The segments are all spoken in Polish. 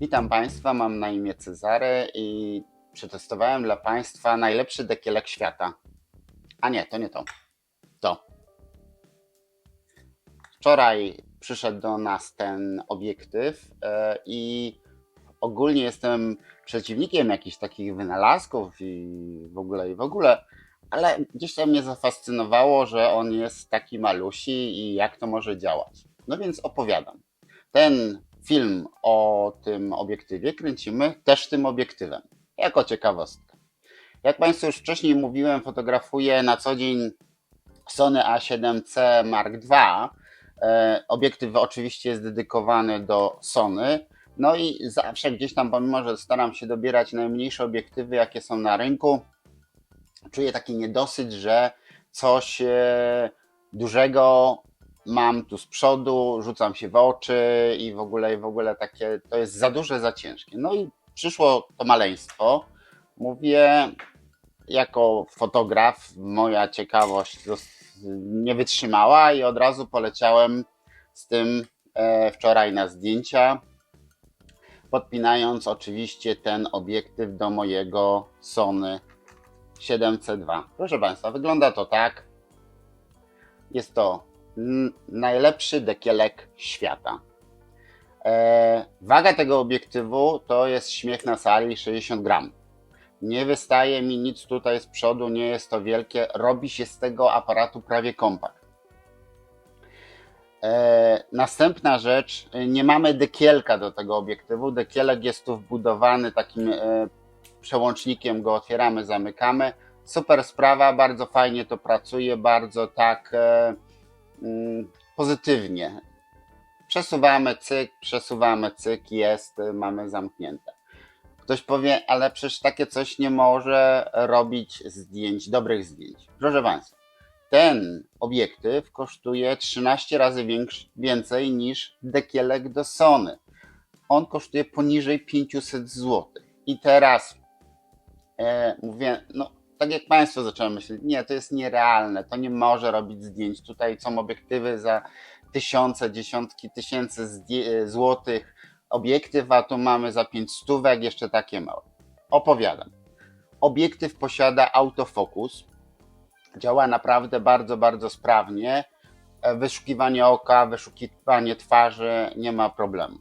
Witam Państwa, mam na imię Cezary i przetestowałem dla Państwa najlepszy dekielek świata. A nie, to nie to. To. Wczoraj przyszedł do nas ten obiektyw e, i ogólnie jestem przeciwnikiem jakichś takich wynalazków i w ogóle i w ogóle, ale gdzieś tam mnie zafascynowało, że on jest taki malusi i jak to może działać. No więc opowiadam. Ten film o tym obiektywie kręcimy też tym obiektywem, jako ciekawostkę. Jak Państwu już wcześniej mówiłem, fotografuję na co dzień Sony A7C Mark II. E, Obiektyw oczywiście jest dedykowany do Sony. No i zawsze gdzieś tam, pomimo że staram się dobierać najmniejsze obiektywy, jakie są na rynku, czuję taki niedosyt, że coś e, dużego mam tu z przodu, rzucam się w oczy i w ogóle, i w ogóle takie, to jest za duże, za ciężkie. No i przyszło to maleństwo. Mówię, jako fotograf, moja ciekawość nie wytrzymała i od razu poleciałem z tym e, wczoraj na zdjęcia, podpinając oczywiście ten obiektyw do mojego Sony 7C2. Proszę Państwa, wygląda to tak. Jest to najlepszy dekielek świata. E, waga tego obiektywu to jest śmiech na sali 60 gram. Nie wystaje mi nic tutaj z przodu, nie jest to wielkie. Robi się z tego aparatu prawie kompakt. E, następna rzecz, nie mamy dekielka do tego obiektywu. Dekielek jest tu wbudowany takim e, przełącznikiem, go otwieramy, zamykamy. Super sprawa, bardzo fajnie to pracuje, bardzo tak pozytywnie. Przesuwamy cyk, przesuwamy cyk, jest, y, mamy zamknięte. Ktoś powie, ale przecież takie coś nie może robić zdjęć, dobrych zdjęć. Proszę Państwa, ten obiektyw kosztuje 13 razy więcej niż dekielek do Sony. On kosztuje poniżej 500 zł. I teraz e, mówię, no tak jak Państwo zacząłem myśleć, nie, to jest nierealne, to nie może robić zdjęć. Tutaj są obiektywy za tysiące, dziesiątki tysięcy złotych, obiektyw, a tu mamy za 5 stówek jeszcze takie małe. Opowiadam. Obiektyw posiada autofokus, działa naprawdę bardzo, bardzo sprawnie. E, Wyszukiwanie oka, wyszukiwanie twarzy, nie ma problemu.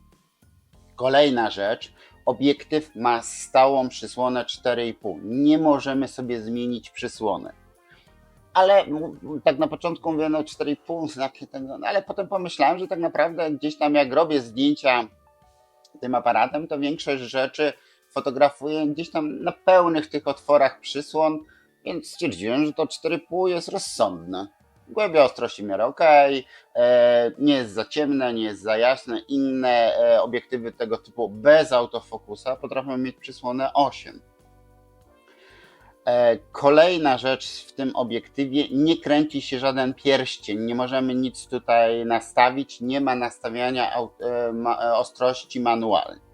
Kolejna rzecz, obiektyw ma stałą przysłonę 4,5. Nie możemy sobie zmienić przysłony. Ale tak na początku mówię, no 4,5 znaki tego, no ale potem pomyślałem, że tak naprawdę gdzieś tam jak robię zdjęcia tym aparatem, to większość rzeczy fotografuję gdzieś tam na pełnych tych otworach przysłon, więc stwierdziłem, że to 4,5 jest rozsądne. Głębia ostrości miarę ok, e, nie jest za ciemne, nie jest za jasne. Inne e, obiektywy tego typu bez autofokusa potrafią mieć przysłonę 8. E, Kolejna rzecz w tym obiektywie, nie kręci się żaden pierścień, nie możemy nic tutaj nastawić, nie ma nastawiania ostrości manualnej.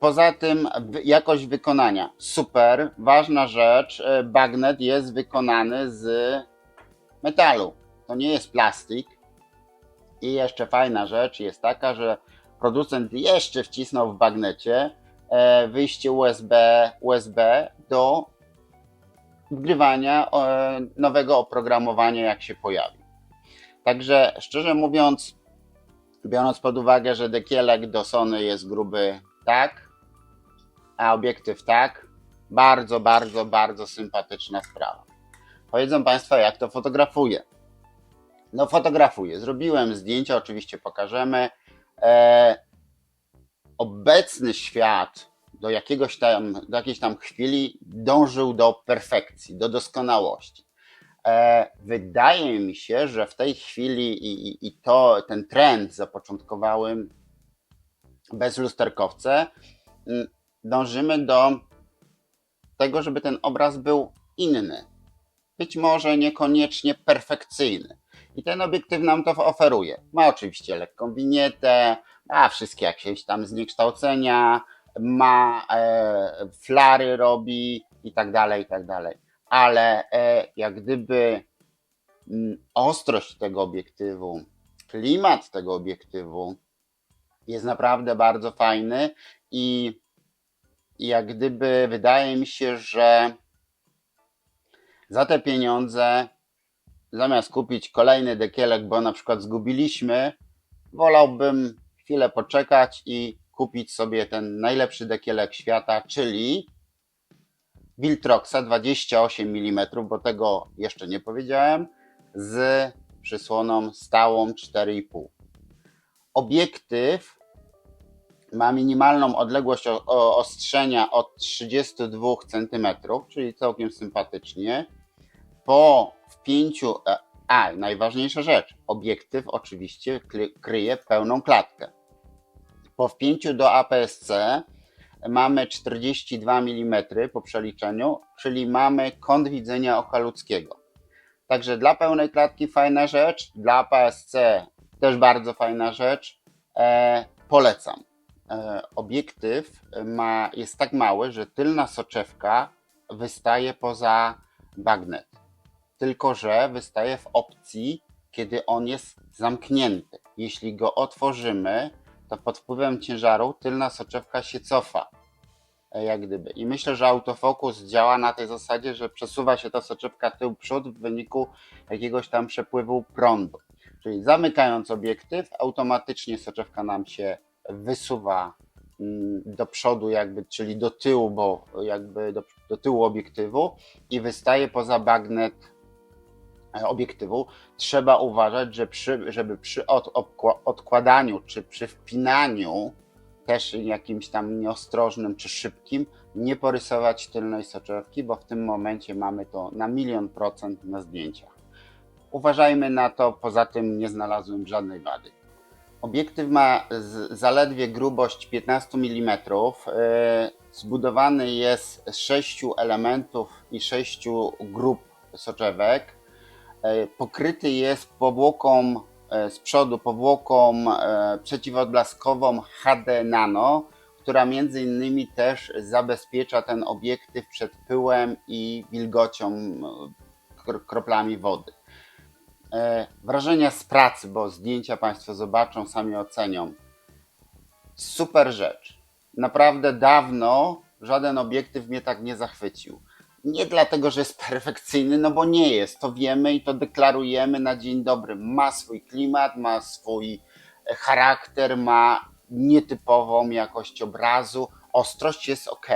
Poza tym jakość wykonania, super, ważna rzecz, e, bagnet jest wykonany z metalu, to nie jest plastik. I jeszcze fajna rzecz jest taka, że producent jeszcze wcisnął w bagnecie e, wyjście USB, USB do wgrywania nowego oprogramowania, jak się pojawi. Także szczerze mówiąc, biorąc pod uwagę, że dekielek do Sony jest gruby tak, a obiektyw tak, bardzo, bardzo, bardzo sympatyczna sprawa. Powiedzą Państwo, jak to fotografuję. No, fotografuję. Zrobiłem zdjęcia, oczywiście pokażemy. E, obecny świat do jakiegoś tam, do jakiejś tam chwili dążył do perfekcji, do doskonałości. E, wydaje mi się, że w tej chwili i, i, i to ten trend zapoczątkowały bez lusterkowce, mm, dążymy do tego, żeby ten obraz był inny. Być może niekoniecznie perfekcyjny. I ten obiektyw nam to oferuje. Ma oczywiście lekką winietę, ma wszystkie jakieś tam zniekształcenia, ma e, flary robi i tak dalej, i tak dalej. Ale e, jak gdyby mm, ostrość tego obiektywu, klimat tego obiektywu Jest naprawdę bardzo fajny i i jak gdyby wydaje mi się, że za te pieniądze zamiast kupić kolejny dekielek, bo na przykład zgubiliśmy, wolałbym chwilę poczekać i kupić sobie ten najlepszy dekielek świata, czyli Viltroxa 28 mm, bo tego jeszcze nie powiedziałem, z przysłoną stałą 4,5. Obiektyw ma minimalną odległość ostrzenia od 32 cm, czyli całkiem sympatycznie. Po wpięciu, e, a najważniejsza rzecz, obiektyw oczywiście kryje pełną klatkę. Po wpięciu do APS-C mamy 42 mm po przeliczeniu, czyli mamy kąt widzenia oka ludzkiego. Także dla pełnej klatki fajna rzecz, dla APS-C też bardzo fajna rzecz. E, polecam. E, obiektyw ma, jest tak mały, że tylna soczewka wystaje poza bagnet. Tylko, że wystaje w opcji, kiedy on jest zamknięty. Jeśli go otworzymy, to pod wpływem ciężaru tylna soczewka się cofa. E, jak gdyby. I myślę, że autofokus działa na tej zasadzie, że przesuwa się ta soczewka tył-przód w wyniku jakiegoś tam przepływu prądu. Czyli zamykając obiektyw, automatycznie soczewka nam się wysuwa mm, do przodu, jakby, czyli do tyłu, bo jakby do, do tyłu obiektywu i wystaje poza bagnet e, obiektywu. Trzeba uważać, że przy, żeby przy od, odkładaniu czy przy wpinaniu też jakimś tam nieostrożnym czy szybkim, nie porysować tylnej soczewki, bo w tym momencie mamy to na milion procent na zdjęciach. Uważajmy na to, poza tym nie znalazłem żadnej wady. Obiektyw ma zaledwie grubość 15 mm. E, zbudowany jest z sześciu elementów i sześciu grup soczewek. E, pokryty jest powłoką e, z przodu, powłoką przeciwodblaskową HD Nano, która między innymi też zabezpiecza ten obiektyw przed pyłem i wilgocią, kroplami wody. E, wrażenia z pracy, bo zdjęcia Państwo zobaczą, sami ocenią. Super rzecz. Naprawdę dawno żaden obiektyw mnie tak nie zachwycił. Nie dlatego, że jest perfekcyjny, no bo nie jest. To wiemy i to deklarujemy na dzień dobry. Ma swój klimat, ma swój charakter, ma nietypową jakość obrazu. Ostrość jest ok,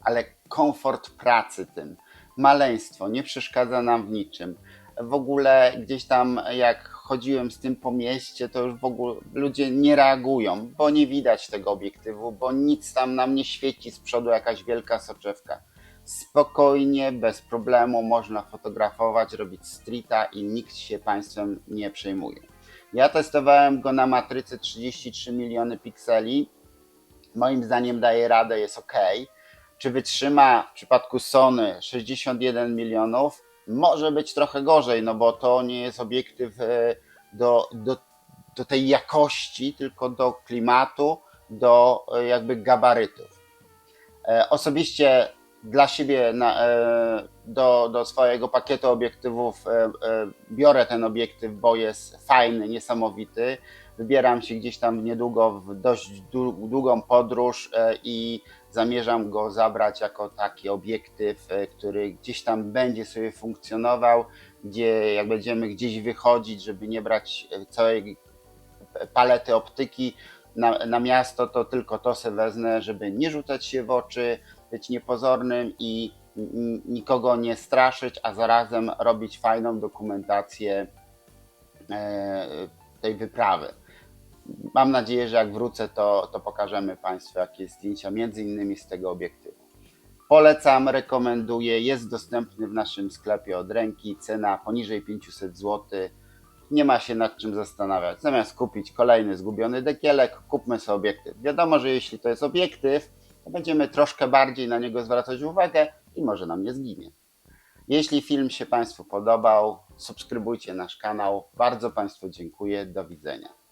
ale komfort pracy tym, maleństwo nie przeszkadza nam w niczym w ogóle gdzieś tam jak chodziłem z tym po mieście, to już w ogóle ludzie nie reagują, bo nie widać tego obiektywu, bo nic tam nam nie świeci z przodu jakaś wielka soczewka. Spokojnie, bez problemu można fotografować, robić streeta i nikt się Państwem nie przejmuje. Ja testowałem go na matrycy 33 miliony pikseli. Moim zdaniem daje radę, jest ok. Czy wytrzyma w przypadku Sony 61 milionów? Może być trochę gorzej, no bo to nie jest obiektyw e, do, do, do tej jakości, tylko do klimatu, do e, jakby gabarytów. E, osobiście dla siebie na, do, do swojego pakietu obiektywów biorę ten obiektyw, bo jest fajny, niesamowity. Wybieram się gdzieś tam niedługo w dość długą podróż i zamierzam go zabrać jako taki obiektyw, e, który gdzieś tam będzie sobie funkcjonował, gdzie jak będziemy gdzieś wychodzić, żeby nie brać e, całej palety optyki na, na miasto, to tylko to sobie wezmę, żeby nie rzucać się w oczy, być niepozornym i nikogo nie straszyć, a zarazem robić fajną dokumentację e, tej wyprawy. Mam nadzieję, że jak wrócę, to, to pokażemy Państwu jakieś zdjęcia, między innymi z tego obiektywu. Polecam, rekomenduję, jest dostępny w naszym sklepie od ręki, cena poniżej 500 zł. Nie ma się nad czym zastanawiać. Zamiast kupić kolejny zgubiony dekielek, kupmy sobie obiektyw. Wiadomo, że jeśli to jest obiektyw, to będziemy troszkę bardziej na niego zwracać uwagę i może nam nie zginie. Jeśli film się Państwu podobał, subskrybujcie nasz kanał. Bardzo Państwu dziękuję. Do widzenia.